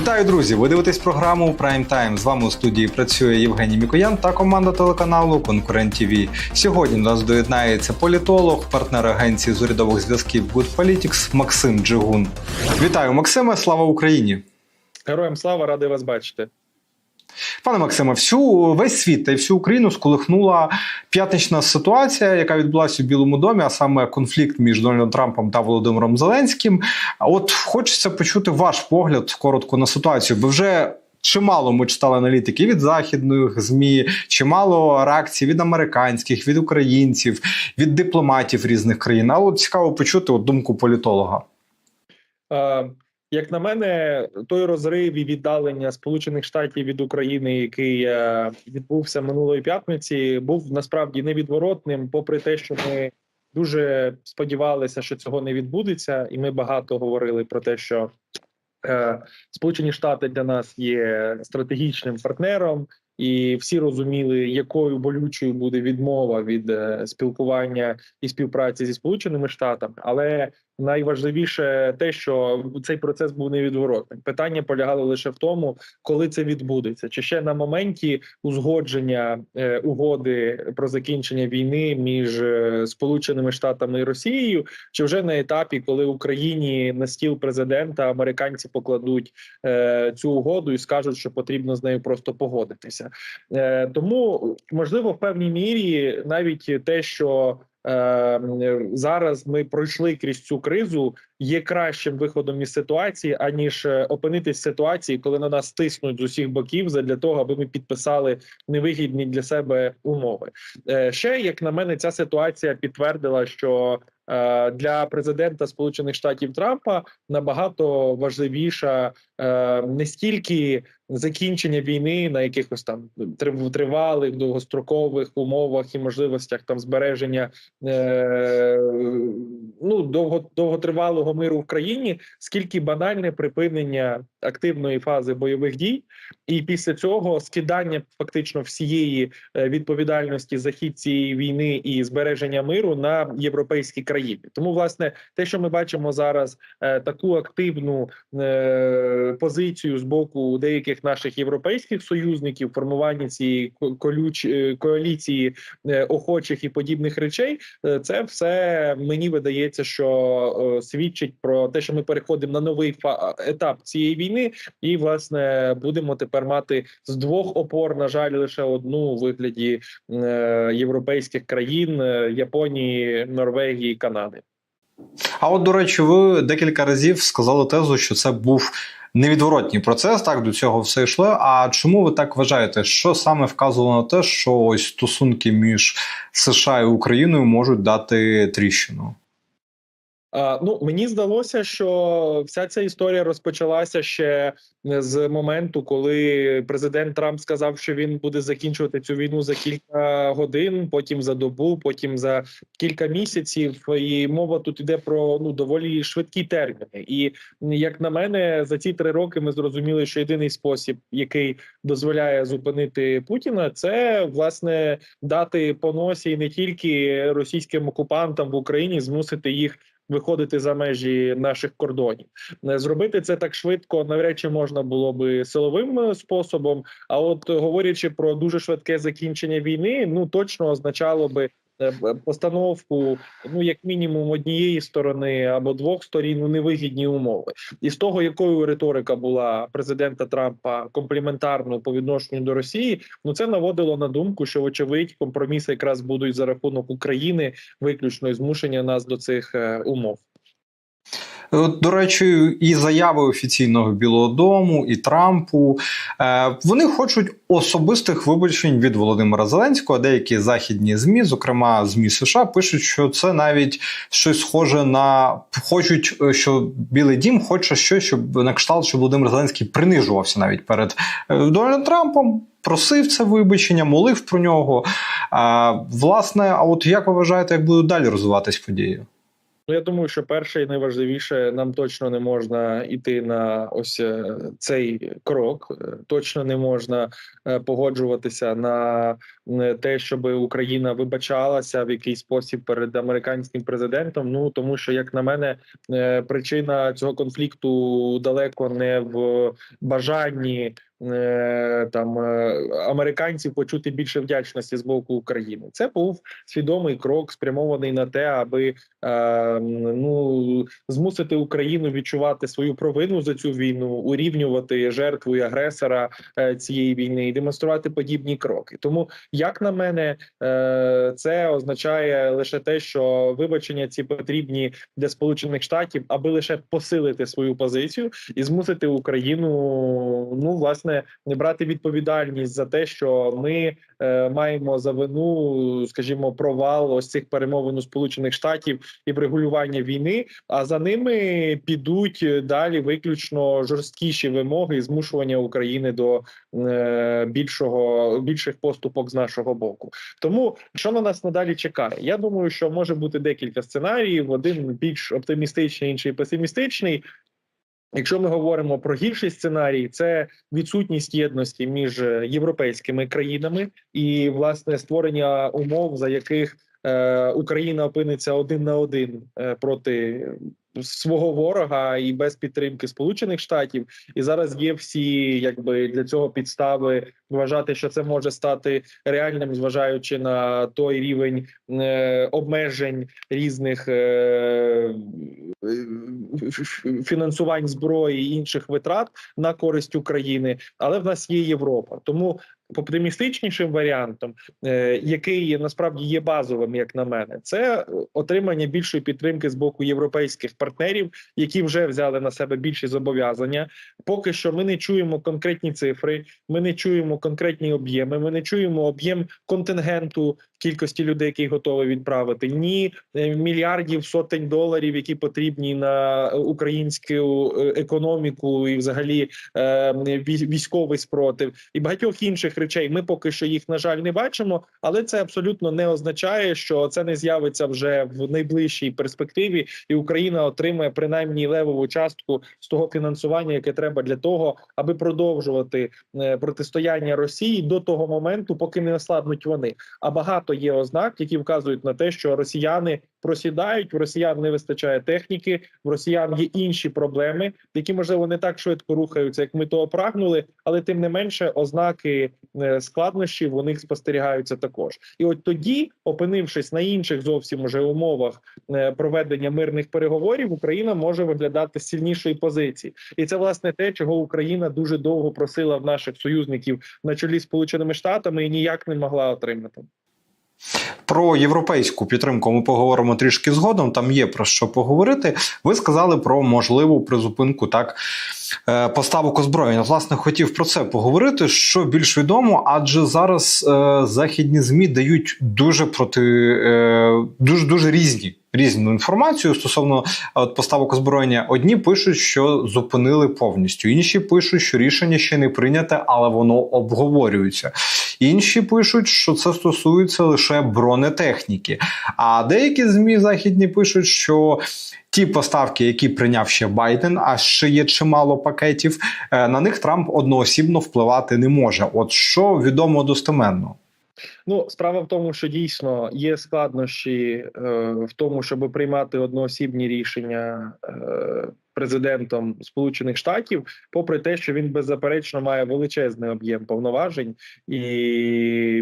Вітаю, друзі! Ви дивитесь програму Prime Time. З вами у студії працює Євгеній Мікоян та команда телеканалу Конкурент ТВ. Сьогодні до нас доєднається політолог, партнер агенції з урядових зв'язків Good Politics Максим Джигун. Вітаю, Максиме! Слава Україні! Героям слава, радий вас бачити. Пане Максиме, всю весь світ та й всю Україну сколихнула п'ятнична ситуація, яка відбулася у Білому домі, а саме конфлікт між Дональдом Трампом та Володимиром Зеленським. От хочеться почути ваш погляд коротко на ситуацію, бо вже. Чимало ми читали аналітики від західних змі, чимало реакцій від американських, від українців, від дипломатів різних країн. Але цікаво почути от думку політолога. Як на мене, той розрив і віддалення Сполучених Штатів від України, який е, відбувся минулої п'ятниці, був насправді невідворотним, попри те, що ми дуже сподівалися, що цього не відбудеться, і ми багато говорили про те, що е, Сполучені Штати для нас є стратегічним партнером, і всі розуміли, якою болючою буде відмова від е, спілкування і співпраці зі Сполученими Штатами, але найважливіше те, що цей процес був невідворотним. Питання полягало лише в тому, коли це відбудеться, чи ще на моменті узгодження е, угоди про закінчення війни між е, Сполученими Штатами і Росією, чи вже на етапі, коли Україні на стіл президента американці покладуть е, цю угоду і скажуть, що потрібно з нею просто погодитися. Е, тому можливо, в певній мірі навіть те, що зараз ми пройшли крізь цю кризу, є кращим виходом із ситуації, аніж е, опинитись в ситуації, коли на нас тиснуть з усіх боків для того, аби ми підписали невигідні для себе умови. Е, ще як на мене, ця ситуація підтвердила, що е, для президента Сполучених Штатів Трампа набагато важливіша не стільки закінчення війни на якихось там тривалих довгострокових умовах і можливостях там збереження е, ну довго довготривалого миру в країні, скільки банальне припинення активної фази бойових дій, і після цього скидання фактично всієї е, відповідальності за хід цієї війни і збереження миру на європейські країни. Тому, власне, те, що ми бачимо зараз, е, таку активну е, позицію з боку деяких наших європейських союзників, формування цієї ко- колюч е, коаліції е, охочих і подібних речей, е, це все мені видається, що свідчить про те, що ми переходимо на новий етап цієї війни, і власне будемо тепер мати з двох опор, на жаль, лише одну у вигляді європейських країн Японії, Норвегії, Канади. А от, до речі, ви декілька разів сказали тезу, що це був невідворотній процес. Так до цього все йшло. А чому ви так вважаєте? Що саме вказувало на те, що ось стосунки між США і Україною можуть дати тріщину? Ну мені здалося, що вся ця історія розпочалася ще з моменту, коли президент Трамп сказав, що він буде закінчувати цю війну за кілька годин, потім за добу, потім за кілька місяців. І мова тут йде про ну доволі швидкі терміни. І як на мене, за ці три роки ми зрозуміли, що єдиний спосіб, який дозволяє зупинити Путіна, це власне дати по носі не тільки російським окупантам в Україні, змусити їх виходити за межі наших кордонів. Не Зробити це так швидко, навряд чи можна було би силовим е, способом. А от е, говорячи про дуже швидке закінчення війни, ну точно означало би. Е, Постановку, ну як мінімум, однієї сторони або двох сторін у невигідні умови, і з того, якою риторика була президента Трампа компліментарно по відношенню до Росії, ну це наводило на думку, що вочевидь компроміси якраз будуть за рахунок України виключно і змушення нас до цих е, умов. До речі, і заяви офіційного Білого Дому, і Трампу е, вони хочуть особистих вибачень від Володимира Зеленського. Деякі західні змі, зокрема змі США, пишуть, що це навіть щось схоже на хочуть, е, що Білий Дім хоче щось, щоб на кшталт, що Володимир Зеленський принижувався навіть перед е, Дональдом Трампом. Просив це вибачення, молив про нього. А, власне, а от як ви вважаєте, як будуть далі розвиватись події? Ну я думаю, що перше і найважливіше нам точно не можна йти на ось е, цей крок. Е, Точно не можна е, погоджуватися на те, щоб Україна вибачалася в якийсь спосіб перед американським президентом. Ну тому що, як на мене, причина цього конфлікту далеко не в бажанні там е, американців почути більше вдячності з боку України. Це був свідомий крок, спрямований на те, аби е, ну змусити Україну відчувати свою провину за цю війну, урівнювати жертву і агресора е, цієї війни і демонструвати подібні кроки. Тому, як на мене, е, це означає лише те, що вибачення ці потрібні для Сполучених Штатів, аби лише посилити свою позицію і змусити Україну, ну власне, не брати відповідальність за те, що ми е, маємо за вину, скажімо, провал ось цих перемовин у Сполучених Штатів і врегулювання війни. А за ними підуть далі виключно жорсткіші вимоги і змушування України до е, більшого більших поступок з нашого боку. Тому що на нас надалі чекає? Я думаю, що може бути декілька сценаріїв: один більш оптимістичний, інший песимістичний. Якщо ми говоримо про гірший сценарій, це відсутність єдності між е, європейськими країнами і власне створення умов, за яких е, Україна опиниться один на один е, проти свого ворога і без підтримки Сполучених Штатів. І зараз є всі якби для цього підстави вважати, що це може стати реальним, зважаючи на той рівень е, обмежень різних е, фінансувань зброї і інших витрат на користь України, але в нас є Європа. Тому оптимістичнішим варіантом, е, який насправді є базовим, як на мене, це отримання більшої підтримки з боку європейських партнерів, які вже взяли на себе більші зобов'язання. Поки що ми не чуємо конкретні цифри, ми не чуємо конкретні об'єми, ми не чуємо об'єм контингенту кількості людей, які готові відправити, ні е, мільярдів сотень доларів, які потрібні на українську е, економіку і, взагалі, військовий спротив і багатьох інших речей. Ми поки що їх на жаль не бачимо, але це абсолютно не означає, що це не з'явиться вже в найближчій перспективі, і Україна отримає принаймні левову частку з того фінансування, яке треба для того, аби продовжувати е, протистояння Росії до того моменту, поки не ослабнуть вони. А багато є ознак, які вказують на те, що росіяни просідають, в росіян не вистачає техніки, в росіян є інші проблеми, які можливо не так швидко рухаються, як ми того прагнули, але тим не менше ознаки е, складнощів у них спостерігаються також. І от тоді, опинившись на інших зовсім уже умовах е, проведення мирних переговорів, Україна може виглядати сильнішої позиції, і це власне те, чого Україна дуже довго просила в наших союзників на чолі з Сполученими Штатами і ніяк не могла отримати. Про європейську підтримку ми поговоримо трішки згодом. Там є про що поговорити. Ви сказали про можливу призупинку так е, поставок озброєння. Власне, хотів про це поговорити. Що більш відомо, адже зараз е, західні змі дають дуже проти е, дуже дуже різні. Різну інформацію стосовно е, от, поставок озброєння. Одні пишуть, що зупинили повністю, інші пишуть, що рішення ще не прийняте, але воно обговорюється. Інші пишуть, що це стосується лише бронетехніки. А деякі змі західні пишуть, що ті поставки, які прийняв ще Байден, а ще є чимало пакетів, е, на них Трамп одноосібно впливати не може. От що відомо достеменно. Ну, справа в тому, що дійсно є складнощі е, в тому, щоб приймати одноосібні рішення е, президентом Сполучених Штатів, попри те, що він беззаперечно має величезний об'єм повноважень, і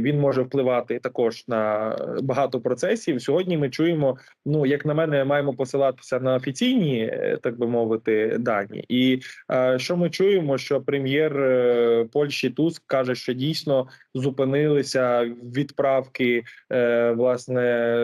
він може впливати також на багато процесів. Сьогодні ми чуємо. Ну, як на мене, маємо посилатися на офіційні, е, так би мовити, дані. І е, що ми чуємо, що прем'єр е, Польщі Туск каже, що дійсно зупинилися відправки е, власне.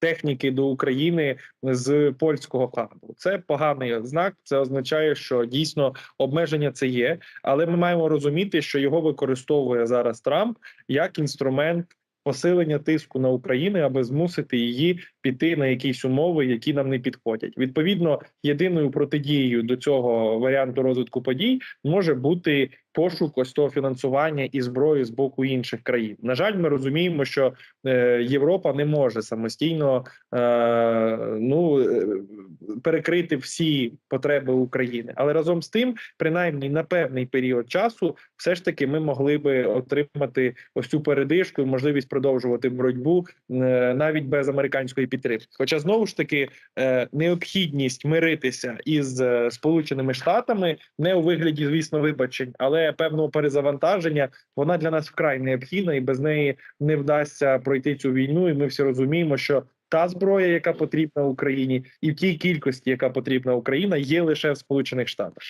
Техніки до України з польського хабу це поганий знак. Це означає, що дійсно обмеження це є, але ми маємо розуміти, що його використовує зараз Трамп як інструмент посилення тиску на Україну, аби змусити її піти на якісь умови, які нам не підходять. Відповідно, єдиною протидією до цього варіанту розвитку подій може бути пошук ось того фінансування і зброї з боку інших країн. На жаль, ми розуміємо, що е, Європа не може самостійно е, ну е, перекрити всі потреби України, але разом з тим, принаймні на певний період часу, все ж таки, ми могли би отримати ось цю передишку і можливість продовжувати боротьбу навіть без американської підтримки. Хоча знову ж таки необхідність миритися із Сполученими Штатами не у вигляді, звісно, вибачень, але певного перезавантаження вона для нас вкрай необхідна, і без неї не вдасться пройти цю війну. І ми всі розуміємо, що та зброя, яка потрібна Україні, і в тій кількості, яка потрібна Україна, є лише в Сполучених Штатах.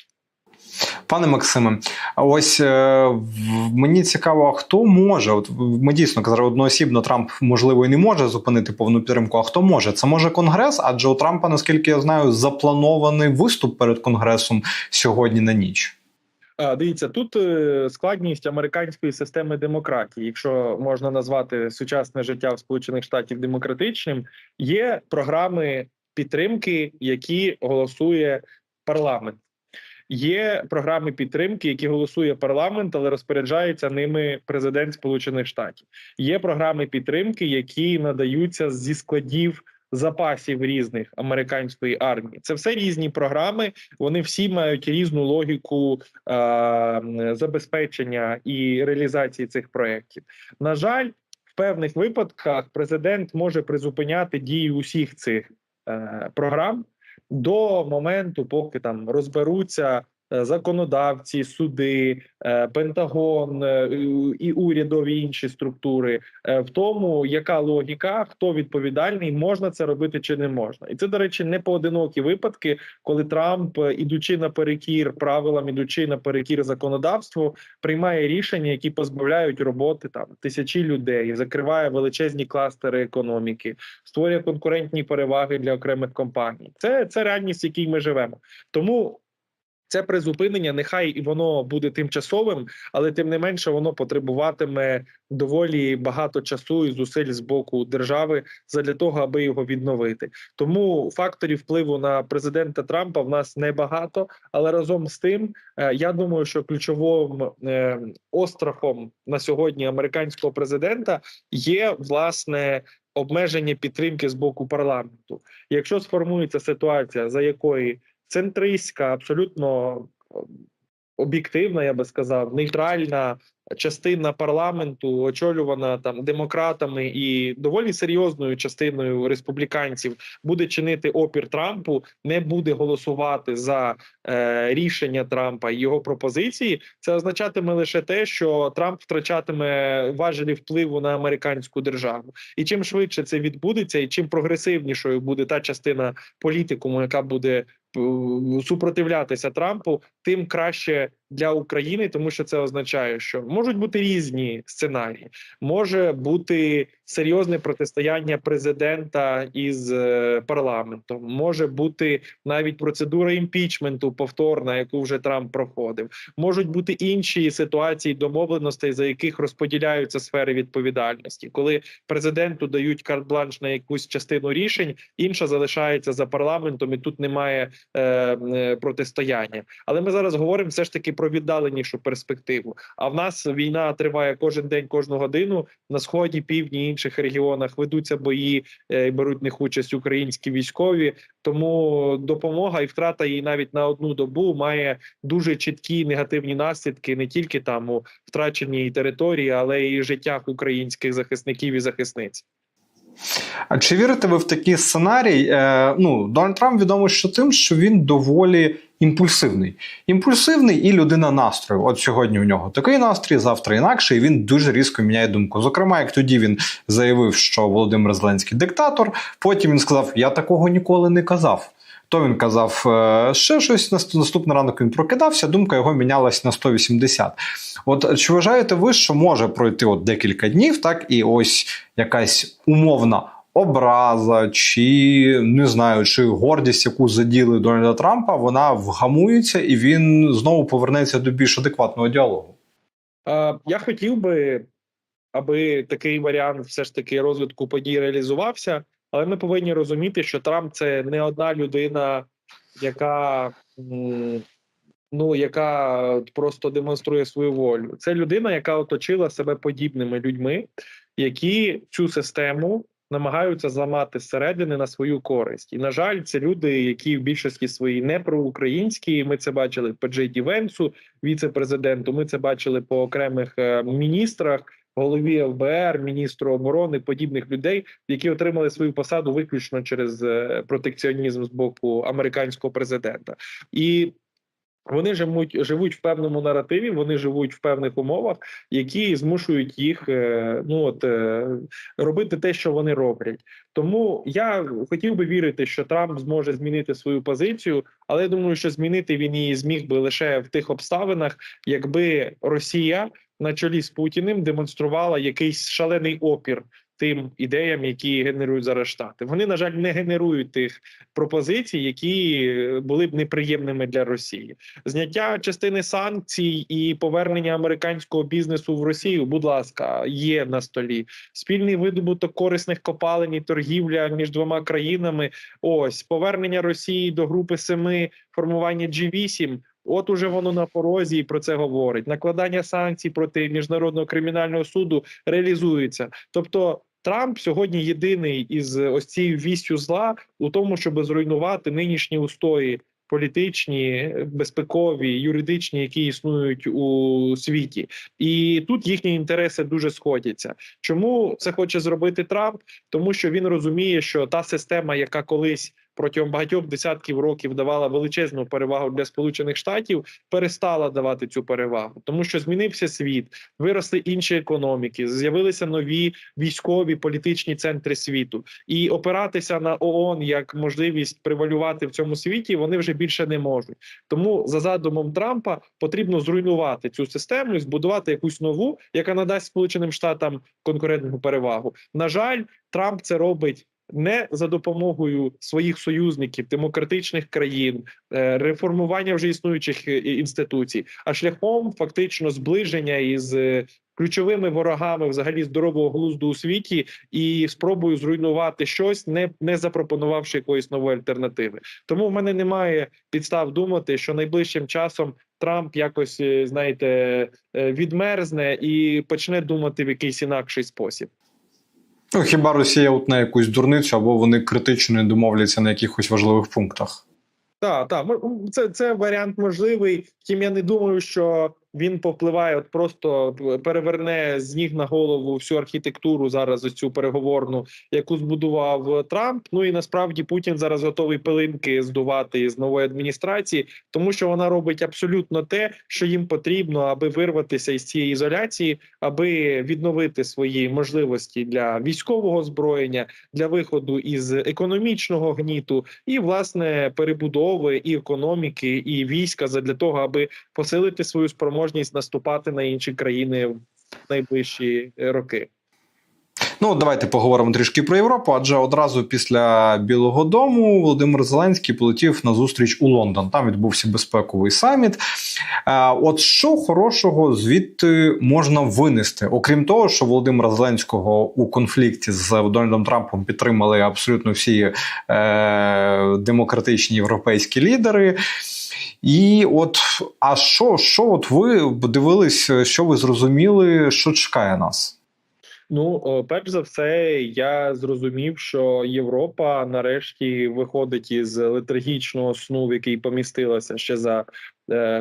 Пане Максиме, ось е, мені цікаво, а хто може? От ми дійсно казали, одноосібно Трамп можливо і не може зупинити повну підтримку. А хто може? Це може Конгрес, адже у Трампа, наскільки я знаю, запланований виступ перед Конгресом сьогодні на ніч. Дивіться, тут е, складність американської системи демократії, якщо можна назвати сучасне життя в Сполучених Штатів демократичним, є програми підтримки, які голосує парламент. Є програми підтримки, які голосує парламент, але розпоряджається ними президент Сполучених Штатів. Є програми підтримки, які надаються зі складів запасів різних американської армії. Це все різні програми. Вони всі мають різну логіку е, забезпечення і реалізації цих проєктів. На жаль, в певних випадках президент може призупиняти дії усіх цих е, програм до моменту, поки там розберуться. Е, Законодавці, суди, е, Пентагон е, і урядові інші структури в тому, яка логіка, хто відповідальний, можна це робити чи не можна, і це до речі не поодинокі випадки, коли Трамп, ідучи наперекір правилам, ідучи наперекір законодавству, приймає рішення, які позбавляють роботи там тисячі людей, закриває величезні кластери економіки, створює конкурентні переваги для окремих компаній. Це, це реальність, в якій ми живемо. Тому. Це призупинення, нехай і воно буде тимчасовим, але тим не менше воно потребуватиме доволі багато часу і зусиль з боку держави задля того, аби його відновити. Тому факторів впливу на президента Трампа в нас небагато, але разом з тим, е, я думаю, що ключовим е, острахом на сьогодні американського президента є власне. Обмеження підтримки з боку парламенту. Якщо сформується ситуація, за якої центристська, абсолютно е, об'єктивна, я би сказав, нейтральна частина парламенту, очолювана там демократами і доволі серйозною частиною республіканців, буде чинити опір Трампу, не буде голосувати за е, рішення Трампа і його пропозиції. Це означатиме лише те, що Трамп втрачатиме важелі впливу на американську державу. І чим швидше це відбудеться, і чим прогресивнішою буде та частина політикуму, яка буде е, супротивлятися Трампу, тим краще для України, тому що це означає, що можуть бути різні сценарії, може бути серйозне протистояння президента із е, парламентом, може бути навіть процедура імпічменту повторна, яку вже Трамп проходив. Можуть бути інші ситуації домовленостей, за яких розподіляються сфери відповідальності, коли президенту дають карт-бланш на якусь частину рішень, інша залишається за парламентом, і тут немає е, е, протистояння. Але ми зараз говоримо все ж таки про віддаленішу перспективу. А в нас війна триває кожен день, кожну годину на сході, півдні інших регіонах ведуться бої, е, беруть в них участь українські військові. Тому допомога і втрата її навіть на одну добу має дуже чіткі негативні наслідки не тільки там у втраченій території, але й життях українських захисників і захисниць. А чи вірите ви в такий сценарій? Е, ну, Дональд Трамп відомий що тим, що він доволі імпульсивний. Імпульсивний і людина настрою. От сьогодні у нього такий настрій, завтра інакше, і він дуже різко міняє думку. Зокрема, як тоді він заявив, що Володимир Зеленський диктатор, потім він сказав: Я такого ніколи не казав. То він казав е, ще щось наступний ранок він прокидався, думка його мінялась на 180. От чи вважаєте ви, що може пройти от декілька днів, так і ось якась умовна образа, чи не знаю, чи гордість, яку заділи Дональда Трампа, вона вгамується і він знову повернеться до більш адекватного діалогу. Я хотів би, аби такий варіант все ж таки розвитку подій реалізувався. Але ми повинні розуміти, що Трамп це не одна людина, яка ну яка просто демонструє свою волю. Це людина, яка оточила себе подібними людьми, які цю систему намагаються зламати зсередини на свою користь. І на жаль, це люди, які в більшості своїй не проукраїнські. Ми це бачили по Джей Ді Венсу, віце-президенту. Ми це бачили по окремих е, міністрах. Голові ФБР, міністру оборони, подібних людей, які отримали свою посаду виключно через е, протекціонізм з боку американського президента, і вони живуть, живуть в певному наративі, вони живуть в певних умовах, які змушують їх е, ну от е, робити те, що вони роблять. Тому я хотів би вірити, що Трамп зможе змінити свою позицію, але я думаю, що змінити він її зміг би лише в тих обставинах, якби Росія на чолі з Путіним демонструвала якийсь шалений опір. Тим ідеям, які генерують зараз штати, вони на жаль не генерують тих пропозицій, які е, були б неприємними для Росії. Зняття частини санкцій і повернення американського бізнесу в Росію, будь ласка, є на столі. Спільний видобуток корисних копалень і торгівля між двома країнами. Ось повернення Росії до групи семи, формування G8 От уже воно на порозі і про це говорить. Накладання санкцій проти міжнародного кримінального суду реалізується. Тобто Трамп сьогодні єдиний із ось цією вістю зла у тому, щоб зруйнувати нинішні устої. Політичні, безпекові, юридичні, які існують у світі, і тут їхні інтереси дуже сходяться. Чому це хоче зробити Трамп? Тому що він розуміє, що та система, яка колись протягом багатьох десятків років давала величезну перевагу для Сполучених Штатів, перестала давати цю перевагу, тому що змінився світ, виросли інші економіки, з'явилися нові військові політичні центри світу, і опиратися на ООН як можливість превалювати в цьому світі вони вже більше не можуть. Тому за задумом Трампа потрібно зруйнувати цю систему і збудувати якусь нову, яка надасть Сполученим Штатам конкурентну перевагу. На жаль, Трамп це робить не за допомогою своїх союзників, демократичних країн, е, реформування вже існуючих е, інституцій, а шляхом фактично зближення із е, ключовими ворогами взагалі здорового глузду у світі і спробую зруйнувати щось, не, не запропонувавши якоїсь нової альтернативи. Тому в мене немає підстав думати, що найближчим часом Трамп якось знаєте відмерзне і почне думати в якийсь інакший спосіб. Ну, хіба Росія от на якусь дурницю, або вони критично не домовляться на якихось важливих пунктах? Так, так, це, це варіант можливий. Втім, я не думаю, що він повпливає, от просто переверне з ніг на голову всю архітектуру зараз ось цю переговорну, яку збудував Трамп. Ну і насправді Путін зараз готовий пилинки здувати з нової адміністрації, тому що вона робить абсолютно те, що їм потрібно, аби вирватися із цієї ізоляції, аби відновити свої можливості для військового озброєння, для виходу із економічного гніту і власне перебудови і економіки, і війська для того, аби посилити свою спроможність наступати на інші країни в найближчі роки. Ну, давайте поговоримо трішки про Європу. Адже одразу після Білого Дому Володимир Зеленський полетів на зустріч у Лондон. Там відбувся безпековий саміт. От що хорошого звідти можна винести, окрім того, що Володимира Зеленського у конфлікті з Дональдом Трампом підтримали абсолютно всі е- демократичні європейські лідери. І от, а що, що от ви дивились, що ви зрозуміли, що чекає нас? Ну, перш за все, я зрозумів, що Європа нарешті виходить із летаргічного сну, в який помістилася ще за Е,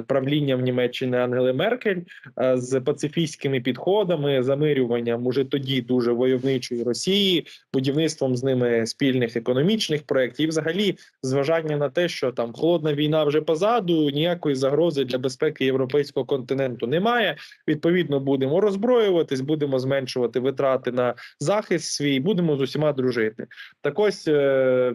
правлінням Німеччини Ангели Меркель е, з пацифістськими підходами, замирюванням уже тоді дуже войовничої Росії, будівництвом з ними спільних економічних проєктів, взагалі зважання на те, що там холодна війна вже позаду, ніякої загрози для безпеки європейського континенту немає. Відповідно, будемо роззброюватись, будемо зменшувати витрати на захист свій, будемо з усіма дружити. Так ось е,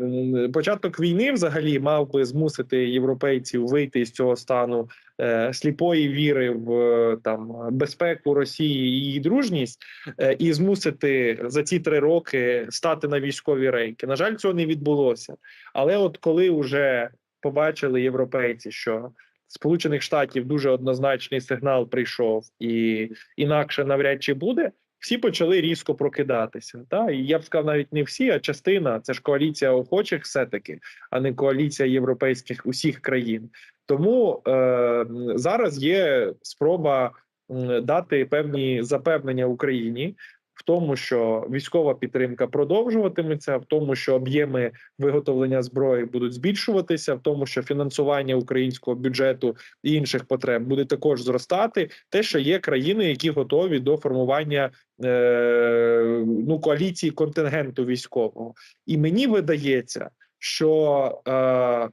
початок війни взагалі мав би змусити європейців вийти з цього стану стану е, сліпої віри в е, там безпеку Росії і її дружність, е, і змусити за ці три роки стати на військові рейки. На жаль, цього не відбулося. Але от коли вже побачили європейці, що Сполучених Штатів дуже однозначний сигнал прийшов, і інакше навряд чи буде. Всі почали різко прокидатися. Та? І я б сказав, навіть не всі, а частина це ж коаліція охочих, все-таки, а не коаліція європейських усіх країн. Тому е, зараз є спроба дати певні запевнення Україні. В тому, що військова підтримка продовжуватиметься, в тому, що об'єми виготовлення зброї будуть збільшуватися, в тому, що фінансування українського бюджету і інших потреб буде також зростати. Те, що є країни, які готові до формування е, ну коаліції контингенту військового, і мені видається, що е,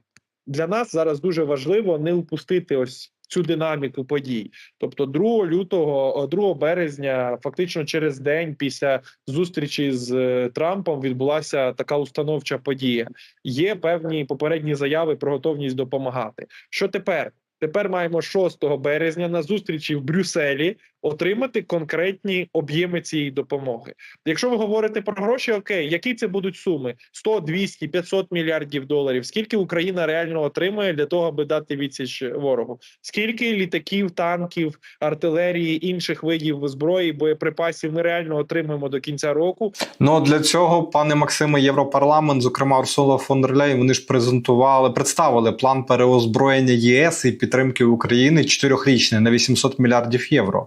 для нас зараз дуже важливо не упустити ось цю динаміку подій. Тобто, 2 лютого, 2 березня, фактично через день після зустрічі з е, Трампом відбулася така установча подія. Є певні попередні заяви про готовність допомагати. Що тепер? Тепер маємо 6 березня на зустрічі в Брюсселі отримати конкретні об'єми цієї допомоги. Якщо ви говорите про гроші, окей, які це будуть суми? 100, 200, 500 мільярдів доларів. Скільки Україна реально отримує для того, аби дати відсіч ворогу? Скільки літаків, танків, артилерії, інших видів зброї, боєприпасів ми реально отримуємо до кінця року? Ну для цього, пане Максиме, Європарламент, зокрема Урсула фон дер Ляєн, вони ж презентували, представили план переозброєння єС і підтримки України чотирьохрічний на 800 мільярдів євро.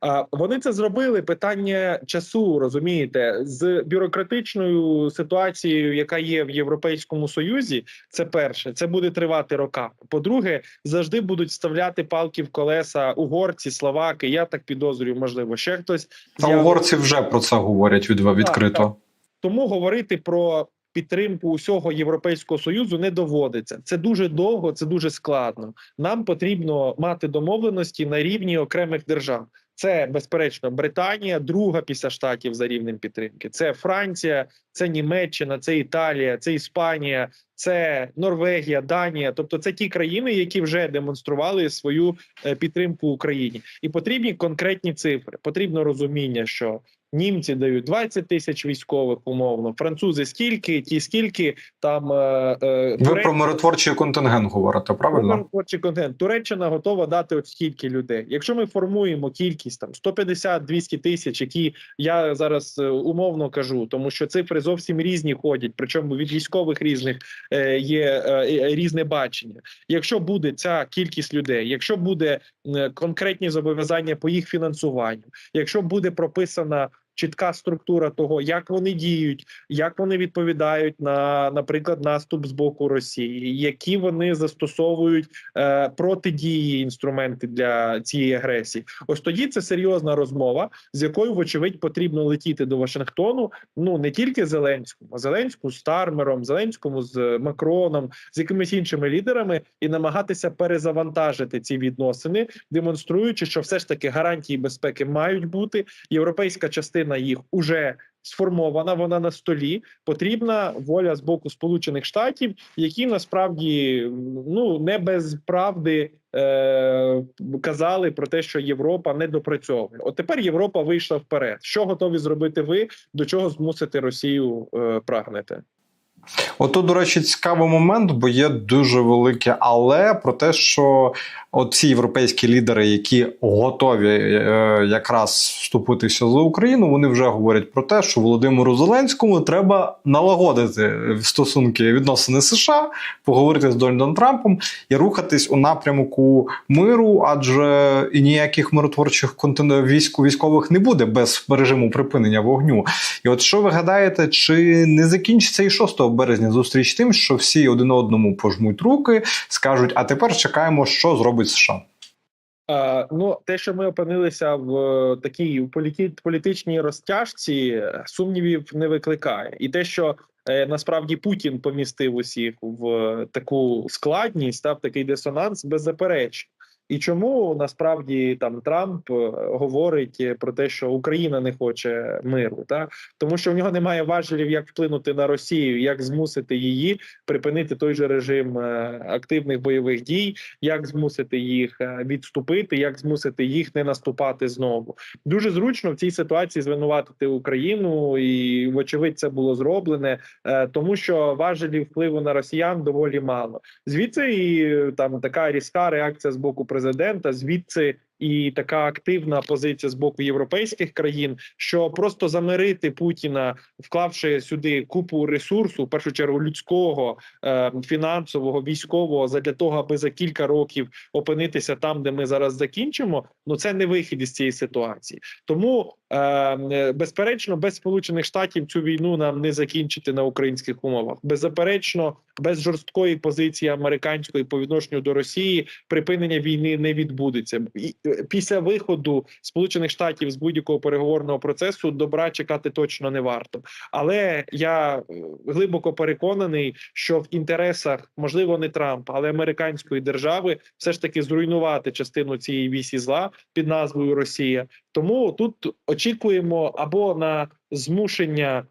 А вони це зробили питання часу, розумієте, з бюрократичною ситуацією, яка є в Європейському Союзі. Це перше, це буде тривати роками. По-друге, завжди будуть вставляти палки в колеса угорці, словаки. Я так підозрюю, можливо, ще хтось Та Я- угорці вже про це говорять від відкрито. так. Тому говорити про підтримку усього європейського союзу не доводиться. Це дуже довго, це дуже складно. Нам потрібно мати домовленості на рівні окремих держав. Це безперечно Британія, друга після штатів за рівнем підтримки. Це Франція, це Німеччина, це Італія, це Іспанія, це Норвегія, Данія. Тобто, це ті країни, які вже демонстрували свою е, підтримку Україні, і потрібні конкретні цифри. Потрібно розуміння, що німці дають 20 тисяч військових умовно, французи скільки, ті скільки там е, е, Ви Туреччина- про миротворчий контингент говорите, правильно? Творчий контент. Туреччина готова дати от стільки людей. Якщо ми формуємо кількість там 150-200 тисяч, які я зараз е, умовно кажу, тому що цифри зовсім різні ходять. Причому від військових різних е, є е, е, різне бачення. Якщо буде ця кількість людей, якщо буде е, конкретні зобов'язання по їх фінансуванню, якщо буде прописана чітка структура того, як вони діють, як вони відповідають на, наприклад, наступ з боку Росії, які вони застосовують е, протидії інструменти для цієї агресії. Ось тоді це серйозна розмова, з якою, вочевидь, потрібно летіти до Вашингтону. Ну не тільки Зеленському, а Зеленському з Стармером, Зеленському з Макроном, з якимись іншими лідерами, і намагатися перезавантажити ці відносини, демонструючи, що все ж таки гарантії безпеки мають бути. Європейська частина їх уже сформована, вона на столі. Потрібна воля з боку Сполучених Штатів, які насправді ну не без правди е, казали про те, що Європа не допрацьовує. От тепер Європа вийшла вперед. Що готові зробити ви? До чого змусити Росію е, прагнете? Ото, до речі, цікавий момент, бо є дуже велике але про те, що ці європейські лідери, які готові е, якраз вступитися за Україну, вони вже говорять про те, що Володимиру Зеленському треба налагодити стосунки відносини США, поговорити з Дональдом Трампом і рухатись у напрямку миру, адже і ніяких миротворчих військ військових не буде без режиму припинення вогню. І от що ви гадаєте, чи не закінчиться і 6 березня зустріч тим, що всі один одному пожмуть руки, скажуть, а тепер чекаємо, що зробить США. Е, ну, те, що ми опинилися в е, такій політі- політичній розтяжці, сумнівів не викликає, і те, що е, насправді Путін помістив усіх в е, таку складність, та в такий дисонанс, беззаперечно. І чому насправді там Трамп е, говорить е, про те, що Україна не хоче миру, так тому що в нього немає важелів, як вплинути на Росію, як змусити її припинити той же режим е, активних бойових дій, як змусити їх відступити, як змусити їх не наступати знову. Дуже зручно в цій ситуації звинуватити Україну, і вочевидь це було зроблене, тому що важелів впливу на росіян доволі мало. Звідси і там така різка реакція з боку президента. Звідси і така активна позиція з боку європейських країн, що просто замирити Путіна, вклавши сюди купу ресурсу, в першу чергу людського, е, фінансового, військового, задля того, аби за кілька років опинитися там, де ми зараз закінчимо. Ну це не вихід із цієї ситуації. Тому е, безперечно, без сполучених штатів цю війну нам не закінчити на українських умовах. Беззаперечно, без жорсткої позиції американської по відношенню до Росії припинення війни не відбудеться. І після виходу Сполучених Штатів з будь-якого переговорного процесу добра чекати точно не варто. Але я е, глибоко переконаний, що в інтересах можливо не Трампа, але американської держави все ж таки зруйнувати частину цієї вісі зла під назвою Росія. Тому тут очікуємо або на змушення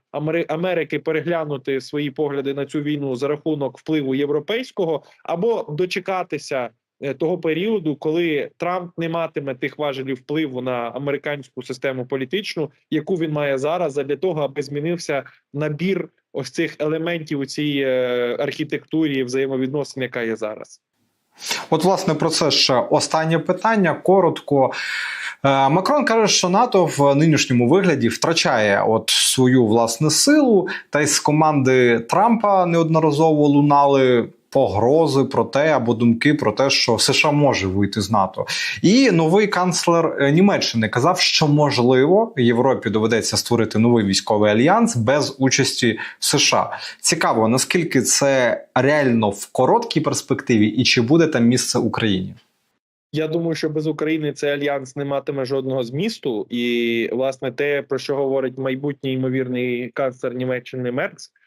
Америки переглянути свої погляди на цю війну за рахунок впливу європейського, або дочекатися того періоду, коли Трамп не матиме тих важелів впливу на американську систему політичну, яку він має зараз, для того, аби змінився набір ось цих елементів у цій е, архітектурі взаємовідносин, яка є зараз. От, власне, про це ще останнє питання. Коротко. Е, Макрон каже, що НАТО в нинішньому вигляді втрачає от свою власне силу, та й з команди Трампа неодноразово лунали погрози про те або думки про те, що США може вийти з НАТО. І новий канцлер е, Німеччини казав, що можливо Європі доведеться створити новий військовий альянс без участі США. Цікаво, наскільки це реально в короткій перспективі, і чи буде там місце Україні? Я думаю, що без України цей альянс не матиме жодного змісту, і власне те, про що говорить майбутній ймовірний канцлер Німеччини Мерц, е,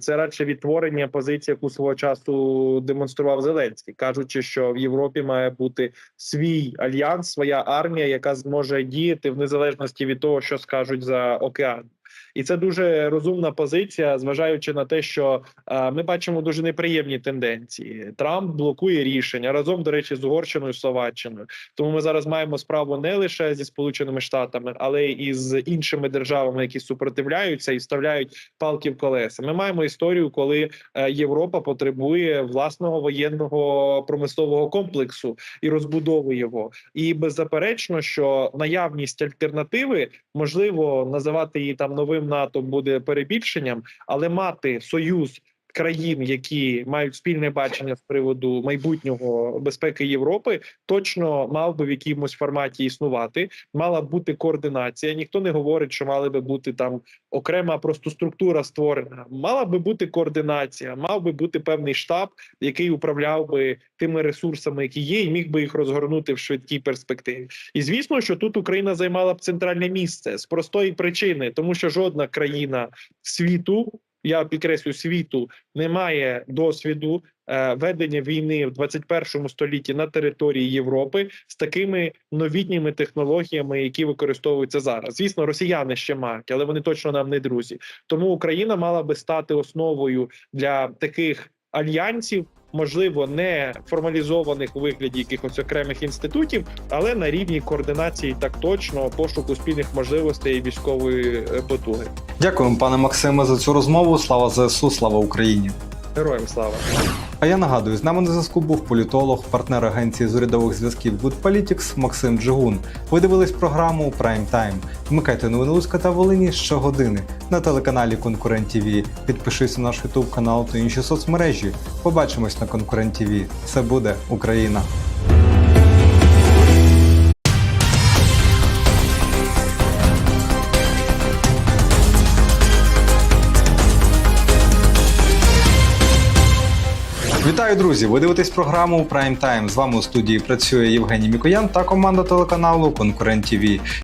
це радше відтворення позиції, яку свого часу демонстрував Зеленський, кажучи, що в Європі має бути свій альянс, своя армія, яка зможе діяти в незалежності від того, що скажуть за океан. І це дуже розумна позиція, зважаючи на те, що е, ми бачимо дуже неприємні тенденції. Трамп блокує рішення разом, до речі, з Угорщиною Словаччиною. Тому ми зараз маємо справу не лише зі Сполученими Штатами, але й з іншими державами, які супротивляються і вставляють палки в колеса. Ми маємо історію, коли е, Європа потребує власного воєнного промислового комплексу і розбудови його. І беззаперечно, що наявність альтернативи можливо називати її там новим НАТО буде перебільшенням, але мати союз. Країн, які мають спільне бачення з приводу майбутнього безпеки Європи, точно мав би в якомусь форматі існувати. Мала б бути координація. Ніхто не говорить, що мали би бути там окрема просто структура створена. Мала би бути координація, мав би бути певний штаб, який управляв би тими ресурсами, які є, і міг би їх розгорнути в швидкій перспективі. І звісно, що тут Україна займала б центральне місце з простої причини, тому що жодна країна світу. Я підкреслю світу не має досвіду е, ведення війни в 21 столітті на території Європи з такими новітніми технологіями, які використовуються зараз. Звісно, росіяни ще мають, але вони точно нам не друзі. Тому Україна мала би стати основою для таких альянсів. Можливо, не формалізованих у вигляді якихось окремих інститутів, але на рівні координації так точно пошуку спільних можливостей військової е, потуги. Дякуємо, пане Максиме, за цю розмову. Слава ЗСУ, слава Україні. Героям слава! А я нагадую, з нами на зв'язку був політолог, партнер агенції з урядових зв'язків Good Politics Максим Джигун. Ви дивились програму Prime Time. Вмикайте новини Луцька та Волині щогодини на телеканалі Конкурент ТВ. Підпишись на наш YouTube канал та інші соцмережі. Побачимось на Конкурент ТВ. Це буде Україна. Вітаю, друзі! Ви дивитесь програму Prime Time. З вами у студії працює Євгеній Мікоян та команда телеканалу Конкурент ТВ.